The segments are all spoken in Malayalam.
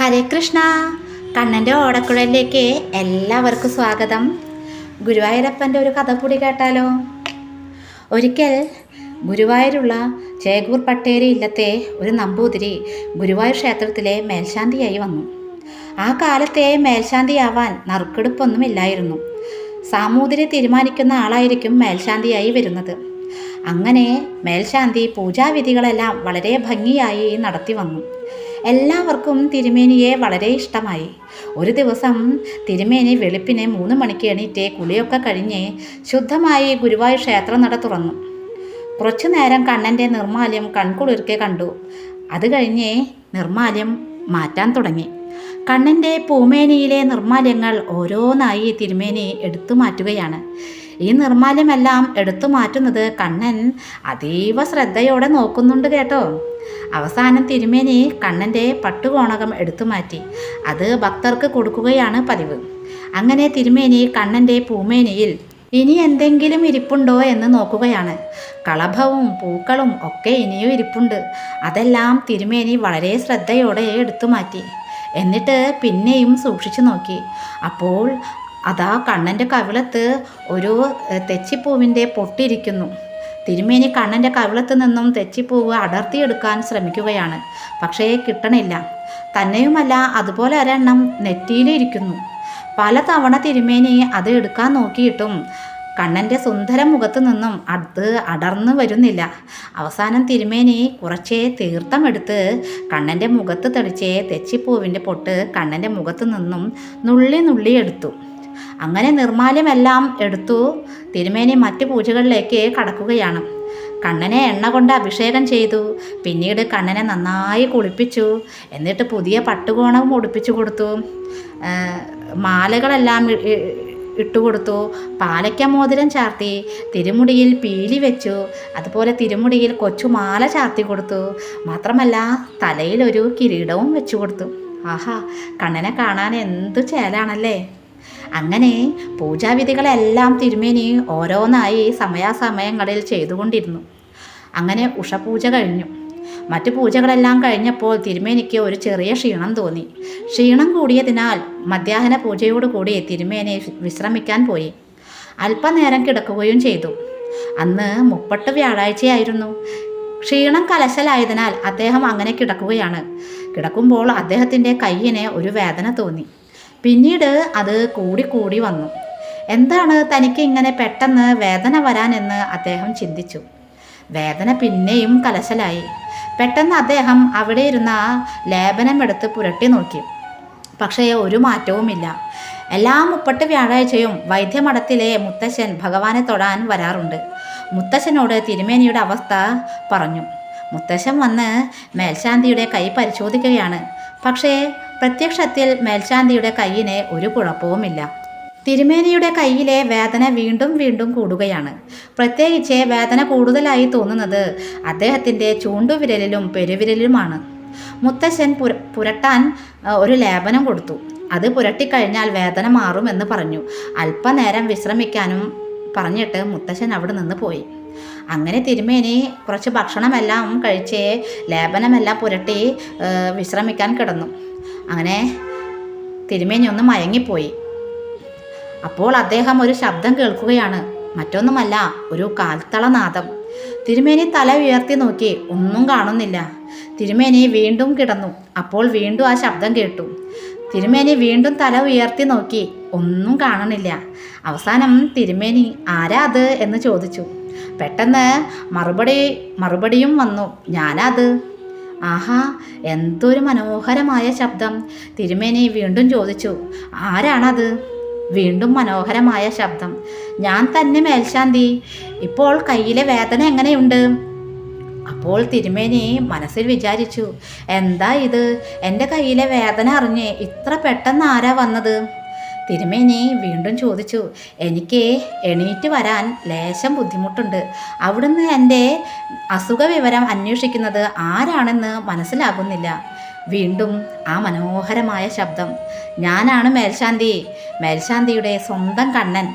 ഹരേ കൃഷ്ണ. കണ്ണന്റെ ഓടക്കുഴലിലേക്ക് എല്ലാവർക്കും സ്വാഗതം. ഗുരുവായൂരപ്പന്റെ ഒരു കഥ കൂടി കേട്ടാലോ? ഒരിക്കൽ ഗുരുവായൂരുള്ള ചേകൂർ പട്ടേരി ഇല്ലത്തെ ഒരു നമ്പൂതിരി ഗുരുവായൂർ ക്ഷേത്രത്തിലെ മേൽശാന്തിയായി വന്നു. ആ കാലത്തെ മേൽശാന്തിയാവാൻ നറുക്കെടുപ്പൊന്നുമില്ലായിരുന്നു. സാമൂതിരി തീരുമാനിക്കുന്ന ആളായിരിക്കും മേൽശാന്തിയായി വരുന്നത്. അങ്ങനെ മേൽശാന്തി പൂജാവിധികളെല്ലാം വളരെ ഭംഗിയായി നടത്തി വന്നു. എല്ലാവർക്കും തിരുമേനിയെ വളരെ ഇഷ്ടമായി. ഒരു ദിവസം തിരുമേനി വെളുപ്പിനെ മൂന്ന് മണിക്ക് എണീറ്റ് കുളിയൊക്കെ കഴിഞ്ഞ് ശുദ്ധമായി ഗുരുവായൂർ ക്ഷേത്രം നട തുറന്നു. കുറച്ചു നേരം കണ്ണന്റെ നിർമാല്യം കൺകുളിർക്കെ കണ്ടു. അത് കഴിഞ്ഞ് നിർമാല്യം മാറ്റാൻ തുടങ്ങി. കണ്ണന്റെ പൂമേനിയിലെ നിർമാല്യങ്ങൾ ഓരോന്നായി തിരുമേനി എടുത്തു മാറ്റുകയാണ്. ഈ നിർമാല്യമെല്ലാം എടുത്തു മാറ്റുന്നത് കണ്ണൻ അതീവ ശ്രദ്ധയോടെ നോക്കുന്നുണ്ട് കേട്ടോ. അവസാനം തിരുമേനി കണ്ണന്റെ പട്ടുകോണകം എടുത്തു മാറ്റി. അത് ഭക്തർക്ക് കൊടുക്കുകയാണ് പതിവ്. അങ്ങനെ തിരുമേനി കണ്ണന്റെ പൂമേനിയിൽ ഇനി എന്തെങ്കിലും ഇരിപ്പുണ്ടോ എന്ന് നോക്കുകയാണ്. കളഭവും പൂക്കളും ഒക്കെ ഇനിയും ഇരിപ്പുണ്ട്. അതെല്ലാം തിരുമേനി വളരെ ശ്രദ്ധയോടെ എടുത്തു മാറ്റി. എന്നിട്ട് പിന്നെയും സൂക്ഷിച്ചു നോക്കി. അപ്പോൾ അതാ കണ്ണന്റെ കവിളത്ത് ഒരു തെച്ചിപ്പൂവിന്റെ പൊട്ടിരിക്കുന്നു. തിരുമേനി കണ്ണന്റെ കവിളത്ത് നിന്നും തെച്ചിപ്പൂവ് അടർത്തിയെടുക്കാൻ ശ്രമിക്കുകയാണ്. പക്ഷേ കിട്ടണില്ല. തന്നെയുമല്ല അതുപോലെ ഒരെണ്ണം നെറ്റിയിലിരിക്കുന്നു. പല തവണ തിരുമേനി അത് എടുക്കാൻ നോക്കിയിട്ടും കണ്ണന്റെ സുന്ദര മുഖത്ത് നിന്നും അത് അടർന്നു വരുന്നില്ല. അവസാനം തിരുമേനി കുറച്ചേ തീർത്ഥമെടുത്ത് കണ്ണന്റെ മുഖത്ത് തെളിച്ച് തെച്ചിപ്പൂവിന്റെ പൊട്ട് കണ്ണന്റെ മുഖത്ത് നിന്നും നുള്ളി നുള്ളി എടുത്തു. അങ്ങനെ നിർമാല്യമെല്ലാം എടുത്തു തിരുമേനി മറ്റു പൂജകളിലേക്ക് കടക്കുകയാണ്. കണ്ണനെ എണ്ണ കൊണ്ട് അഭിഷേകം ചെയ്തു. പിന്നീട് കണ്ണനെ നന്നായി കുളിപ്പിച്ചു. എന്നിട്ട് പുതിയ പട്ടുകോണവും ഉടുപ്പിച്ചു കൊടുത്തു. മാലകളെല്ലാം ഇട്ടുകൊടുത്തു പാലയ്ക്ക മോതിരം ചാർത്തി. തിരുമുടിയിൽ പീലി വെച്ചു. അതുപോലെ തിരുമുടിയിൽ കൊച്ചു മാല ചാർത്തി കൊടുത്തു. മാത്രമല്ല തലയിലൊരു കിരീടവും വെച്ചു കൊടുത്തു. ആഹാ കണ്ണനെ കാണാൻ എന്തു ചേലാണല്ലേ? അങ്ങനെ പൂജാവിധികളെല്ലാം തിരുമേനി ഓരോന്നായി സമയാസമയങ്ങളിൽ ചെയ്തുകൊണ്ടിരുന്നു. അങ്ങനെ ഉഷപൂജ കഴിഞ്ഞു. മറ്റു പൂജകളെല്ലാം കഴിഞ്ഞപ്പോൾ തിരുമേനിക്ക് ഒരു ചെറിയ ക്ഷീണം തോന്നി. ക്ഷീണം കൂടിയതിനാൽ മധ്യാഹ്ന പൂജയോടുകൂടി തിരുമേനി വിശ്രമിക്കാൻ പോയി. അല്പനേരം കിടക്കുകയും ചെയ്തു. അന്ന് മുപ്പട്ട് വ്യാഴാഴ്ചയായിരുന്നു. ക്ഷീണം കലശലായതിനാൽ അദ്ദേഹം അങ്ങനെ കിടക്കുകയാണ്. കിടക്കുമ്പോൾ അദ്ദേഹത്തിന്റെ കയ്യിന് ഒരു വേദന തോന്നി. പിന്നീട് അത് കൂടി കൂടി വന്നു. എന്താണ് തനിക്ക് ഇങ്ങനെ പെട്ടെന്ന് വേദന വരാനെന്ന് അദ്ദേഹം ചിന്തിച്ചു. വേദന പിന്നെയും കലശലായി. പെട്ടെന്ന് അദ്ദേഹം അവിടെ ഇരുന്ന ലേപനം എടുത്ത് പുരട്ടി നോക്കി. പക്ഷേ ഒരു മാറ്റവുമില്ല. എല്ലാ മുപ്പട്ട് വ്യാഴാഴ്ചയും വൈദ്യമഠത്തിലെ മുത്തശ്ശൻ ഭഗവാനെ തൊടാൻ വരാറുണ്ട്. മുത്തശ്ശനോട് തിരുമേനിയുടെ അവസ്ഥ പറഞ്ഞു. മുത്തശ്ശൻ വന്ന് മേൽശാന്തിയുടെ കൈ പരിശോധിക്കുകയാണ്. പക്ഷേ പ്രത്യക്ഷത്തിൽ മേൽശാന്തിയുടെ കയ്യിന് ഒരു കുഴപ്പവുമില്ല. തിരുമേനിയുടെ കയ്യിലെ വേദന വീണ്ടും വീണ്ടും കൂടുകയാണ്. പ്രത്യേകിച്ച് വേദന കൂടുതലായി തോന്നുന്നത് അദ്ദേഹത്തിന്റെ ചൂണ്ടുവിരലിലും പെരുവിരലിലുമാണ്. മുത്തശ്ശൻ പുര പുരട്ടാൻ ഒരു ലേപനം കൊടുത്തു. അത് പുരട്ടിക്കഴിഞ്ഞാൽ വേദന മാറുമെന്ന് പറഞ്ഞു. അല്പനേരം വിശ്രമിക്കാനും പറഞ്ഞിട്ട് മുത്തശ്ശൻ അവിടെ നിന്ന് പോയി. അങ്ങനെ തിരുമേനി കുറച്ച് ഭക്ഷണമെല്ലാം കഴിച്ച് ലേപനമെല്ലാം പുരട്ടി വിശ്രമിക്കാൻ കിടന്നു. അങ്ങനെ തിരുമേനി ഒന്ന് മയങ്ങിപ്പോയി. അപ്പോൾ അദ്ദേഹം ഒരു ശബ്ദം കേൾക്കുകയാണ്. മറ്റൊന്നുമല്ല ഒരു കാൽത്തളനാദം തിരുമേനി തല ഉയർത്തി നോക്കി ഒന്നും കാണുന്നില്ല. തിരുമേനി വീണ്ടും കിടന്നു. അപ്പോൾ വീണ്ടും ആ ശബ്ദം കേട്ടു. തിരുമേനി വീണ്ടും തല ഉയർത്തി നോക്കി ഒന്നും കാണണില്ല അവസാനം തിരുമേനി ആരാ അത്? എന്ന് ചോദിച്ചു. പെട്ടെന്ന് മറുപടി മറുപടിയും വന്നു ഞാനത് ആഹാ എന്തൊരു മനോഹരമായ ശബ്ദം. തിരുമേനി വീണ്ടും ചോദിച്ചു ആരാണത്? വീണ്ടും മനോഹരമായ ശബ്ദം ഞാൻ തന്നെ മേൽശാന്തി. ഇപ്പോൾ കയ്യിലെ വേദന എങ്ങനെയുണ്ട്? അപ്പോൾ തിരുമേനി മനസ്സിൽ വിചാരിച്ചു എന്താ ഇത്? എന്റെ കയ്യിലെ വേദന അറിഞ്ഞ് ഇത്ര പെട്ടെന്ന് ആരാ വന്നത്? തിരുമേനി വീണ്ടും ചോദിച്ചു എനിക്ക് എണീറ്റ് വരാൻ ലേശം ബുദ്ധിമുട്ടുണ്ട്. അവിടുന്ന് എന്റെ അസുഖ വിവരം അന്വേഷിക്കുന്നത് ആരാണെന്ന് മനസ്സിലാകുന്നില്ല. വീണ്ടും ആ മനോഹരമായ ശബ്ദം ഞാനാണ് മേൽശാന്തി മേൽശാന്തിയുടെ സ്വന്തം കണ്ണൻ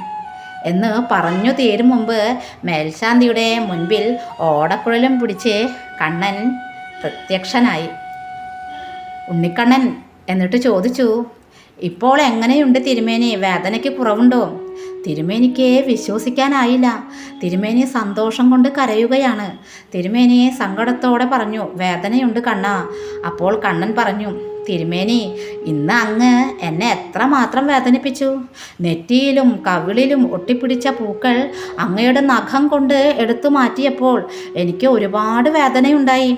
എന്ന് പറഞ്ഞു തീരും മുമ്പ് മേൽശാന്തിയുടെ മുൻപിൽ ഓടക്കുഴലും പിടിച്ച് കണ്ണൻ പ്രത്യക്ഷനായി. ഉണ്ണിക്കണ്ണൻ എന്നിട്ട് ചോദിച്ചു ഇപ്പോൾ എങ്ങനെയുണ്ട് തിരുമേനി? വേദനയ്ക്ക് കുറവുണ്ടോ? തിരുമേനിക്ക് വിശ്വസിക്കാനായില്ല. തിരുമേനി സന്തോഷം കൊണ്ട് കരയുകയാണ്. തിരുമേനിയെ സങ്കടത്തോടെ പറഞ്ഞു വേദനയുണ്ട് കണ്ണ. അപ്പോൾ കണ്ണൻ പറഞ്ഞു തിരുമേനി ഇന്ന് അങ്ങ് എന്നെ എത്ര മാത്രം വേദനിപ്പിച്ചു? നെറ്റിയിലും കവിളിലും ഒട്ടിപ്പിടിച്ച പൂക്കൾ അങ്ങയുടെ നഖം കൊണ്ട് എടുത്തു മാറ്റിയപ്പോൾ എനിക്ക് ഒരുപാട് വേദനയുണ്ടായി.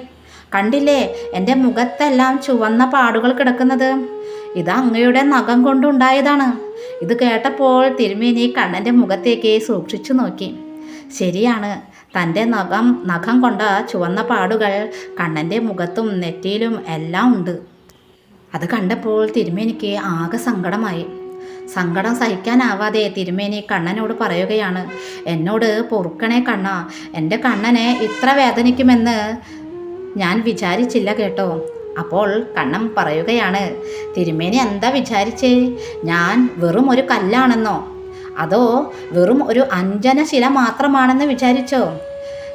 കണ്ടില്ലേ എന്റെ മുഖത്തെല്ലാം ചുവന്ന പാടുകൾ കിടക്കുന്നത്? ഇത് അങ്ങയുടെ നഖം കൊണ്ടുണ്ടായതാണ്. ഇത് കേട്ടപ്പോൾ തിരുമേനി കണ്ണന്റെ മുഖത്തേക്ക് സൂക്ഷിച്ചു നോക്കി. ശരിയാണ് തന്റെ നഖം നഖം കൊണ്ട ചുവന്ന പാടുകൾ കണ്ണന്റെ മുഖത്തും നെറ്റിയിലും എല്ലാം ഉണ്ട്. അത് കണ്ടപ്പോൾ തിരുമേനിക്ക് ആകെ സങ്കടമായി. സങ്കടം സഹിക്കാനാവാതെ തിരുമേനി കണ്ണനോട് പറയുകയാണ് എന്നോട് പൊറുക്കണേ കണ്ണ എന്റെ കണ്ണനെ ഇത്ര വേദനിക്കുമെന്ന് ഞാൻ വിചാരിച്ചില്ല കേട്ടോ. അപ്പോൾ കണ്ണം പറയുകയാണ് തിരുമേനി എന്താ വിചാരിച്ചേ? ഞാൻ വെറും ഒരു കല്ലാണെന്നോ? അതോ വെറും ഒരു അഞ്ജനശില മാത്രമാണെന്ന് വിചാരിച്ചോ?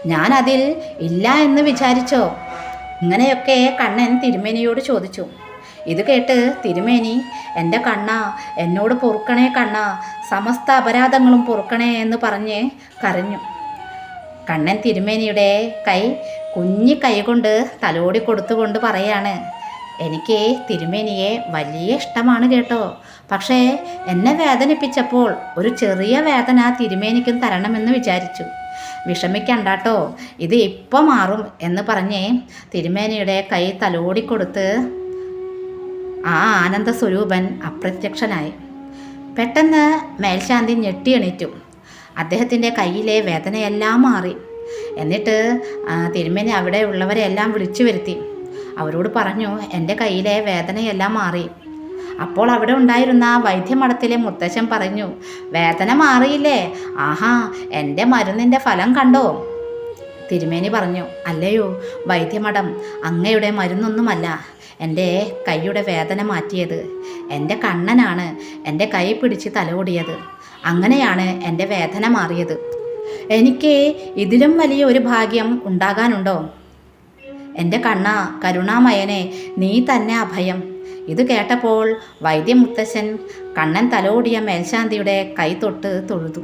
ഞാൻ അതിൽ ഇല്ല എന്ന് വിചാരിച്ചോ? ഇങ്ങനെയൊക്കെ കണ്ണൻ തിരുമേനിയോട് ചോദിച്ചു. ഇത് കേട്ട് തിരുമേനി എന്റെ കണ്ണ എന്നോട് പൊറുക്കണേ കണ്ണ സമസ്ത അപരാധങ്ങളും പൊറുക്കണേ എന്ന് പറഞ്ഞ് കരഞ്ഞു. കണ്ണൻ തിരുമേനിയുടെ കൈ കുഞ്ഞി കൈകൊണ്ട് തലോടി കൊടുത്തുകൊണ്ട് പറയാണ് എനിക്ക് തിരുമേനിയെ വലിയ ഇഷ്ടമാണ് കേട്ടോ. പക്ഷേ എന്നെ വേദനിപ്പിച്ചപ്പോൾ ഒരു ചെറിയ വേദന തിരുമേനിക്കും തരണമെന്ന് വിചാരിച്ചു. വിഷമിക്കണ്ടാട്ടോ ഇത് ഇപ്പോൾ മാറും എന്ന് പറഞ്ഞ് തിരുമേനിയുടെ കൈ തലോടി കൊടുത്ത് ആ ആനന്ദ സ്വരൂപൻ അപ്രത്യക്ഷനായി. പെട്ടെന്ന് മേൽശാന്തി ഞെട്ടി എണീറ്റു അദ്ദേഹത്തിന്റെ കയ്യിലെ വേദനയെല്ലാം മാറി. എന്നിട്ട് തിരുമേനി അവിടെ ഉള്ളവരെല്ലാം വിളിച്ചു വരുത്തി. അവരോട് പറഞ്ഞു എന്റെ കയ്യിലെ വേദനയെല്ലാം മാറി. അപ്പോൾ അവിടെ ഉണ്ടായിരുന്ന വൈദ്യമഠത്തിലെ മുത്തശ്ശൻ പറഞ്ഞു വേദന മാറിയില്ലേ? ആഹാ എന്റെ മരുന്നിന്റെ ഫലം കണ്ടോ? തിരുമേനി പറഞ്ഞു അല്ലയോ വൈദ്യമഠം അങ്ങയുടെ മരുന്നൊന്നുമല്ല. എന്റെ കൈയുടെ വേദന മാറ്റിയത് എന്റെ കണ്ണനാണ്. എന്റെ കൈ പിടിച്ച് തലോടിയത് അങ്ങനെയാണ് എന്റെ വേദന മാറിയത്. എനിക്ക് ഇതിലും വലിയ ഒരു ഭാഗ്യം ഉണ്ടാകാനുണ്ടോ? എന്റെ കണ്ണ കരുണാമയനെ നീ തന്നെ അഭയം. ഇത് കേട്ടപ്പോൾ വൈദ്യമുത്തശ്ശൻ കണ്ണൻ തലോടിയ മേൽശാന്തിയുടെ കൈ തൊട്ട് തൊഴുതു.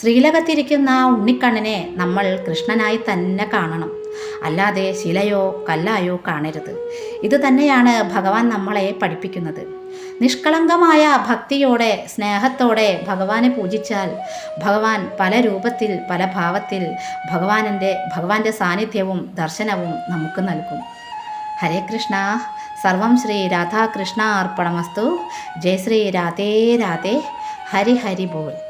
ശ്രീലകത്തിരിക്കുന്ന ഉണ്ണിക്കണ്ണനെ നമ്മൾ കൃഷ്ണനായി തന്നെ കാണണം. അല്ലാതെ ശിലയോ കല്ലായോ കാണരുത്. ഇത് തന്നെയാണ് ഭഗവാൻ നമ്മളെ പഠിപ്പിക്കുന്നത്. നിഷ്കളങ്കമായ ഭക്തിയോടെ സ്നേഹത്തോടെ ഭഗവാനെ പൂജിച്ചാൽ ഭഗവാൻ പല രൂപത്തിൽ പല ഭാവത്തിൽ ഭഗവാനന്റെ ഭഗവാന്റെ സാന്നിധ്യവും ദർശനവും നമുക്ക് നൽകും. ഹരേ കൃഷ്ണ. സർവം ശ്രീ രാധാകൃഷ്ണ അർപ്പണമസ്തു ജയ ശ്രീ രാധേ രാധേ. ഹരി ഹരി ബോൾ.